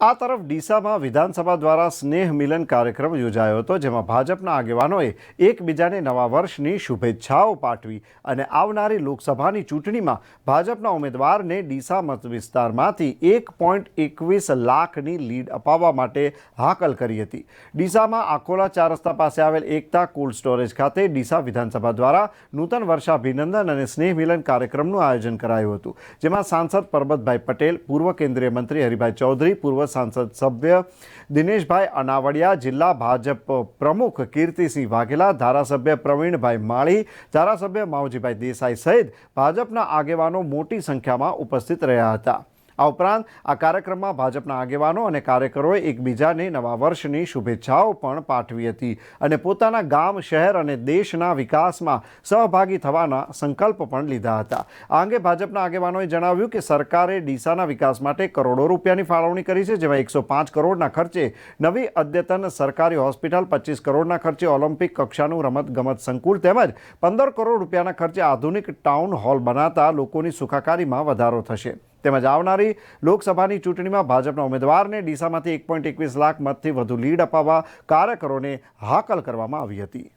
આ તરફ ડીસામાં વિધાનસભા દ્વારા સ્નેહ મિલન કાર્યક્રમ યોજાયો હતો, જેમાં ભાજપના આગેવાનોએ એકબીજાને નવા વર્ષની શુભેચ્છાઓ પાઠવી અને આવનારી લોકસભાની ચૂંટણીમાં ભાજપના ઉમેદવારને ડીસા મત વિસ્તારમાંથી એક પોઈન્ટ એકવીસ લાખની લીડ અપાવવા માટે હાકલ કરી હતી. ડીસામાં આખોલા ચાર રસ્તા પાસે આવેલ એકતા કોલ્ડ સ્ટોરેજ ખાતે ડીસા વિધાનસભા દ્વારા નૂતન વર્ષાભિનંદન અને સ્નેહ મિલન કાર્યક્રમનું આયોજન કરાયું હતું, જેમાં સાંસદ પરબતભાઈ પટેલ, પૂર્વ કેન્દ્રીય મંત્રી હરિભાઈ ચૌધરી, પૂર્વ સાંસદ સભ્ય દિનેશભાઈ અનાવડિયા, જિલ્લા ભાજપ પ્રમુખ કીર્તિસિંહ વાઘેલા, ધારાસભ્ય પ્રવીણભાઈ માળી, ધારાસભ્ય માવજીભાઈ દેસાઈ સહિત ભાજપના આગેવાનો મોટી સંખ્યામાં ઉપસ્થિત રહ્યા હતા. આ ઉપરાંત આ કાર્યક્રમમાં ભાજપના આગેવાનો અને કાર્યકરોએ એકબીજાને નવા વર્ષની શુભેચ્છાઓ પણ પાઠવી હતી અને પોતાના ગામ, શહેર અને દેશના વિકાસમાં સહભાગી થવાના સંકલ્પ પણ લીધા હતા. આ અંગે ભાજપના આગેવાનોએ જણાવ્યું કે સરકારે ડીસાના વિકાસ માટે કરોડો રૂપિયાની ફાળવણી કરી છે, જેમાં એકસો પાંચ કરોડના ખર્ચે નવી અદ્યતન સરકારી હોસ્પિટલ પચીસ કરોડના ખર્ચે ઓલિમ્પિક કક્ષાનું રમત ગમત સંકુલ તેમજ પંદર કરોડ રૂપિયાના ખર્ચે આધુનિક ટાઉન હોલ બનાવતા લોકોની સુખાકારીમાં વધારો થશે. તેમજ આવનારી લોકસભાની ચૂંટણીમાં ભાજપના ઉમેદવારને ડીસામાંથી એક પોઈન્ટ એકવીસ લાખ મતથી વધુ લીડ અપાવવા કાર્યકરોને હાકલ કરવામાં આવી હતી.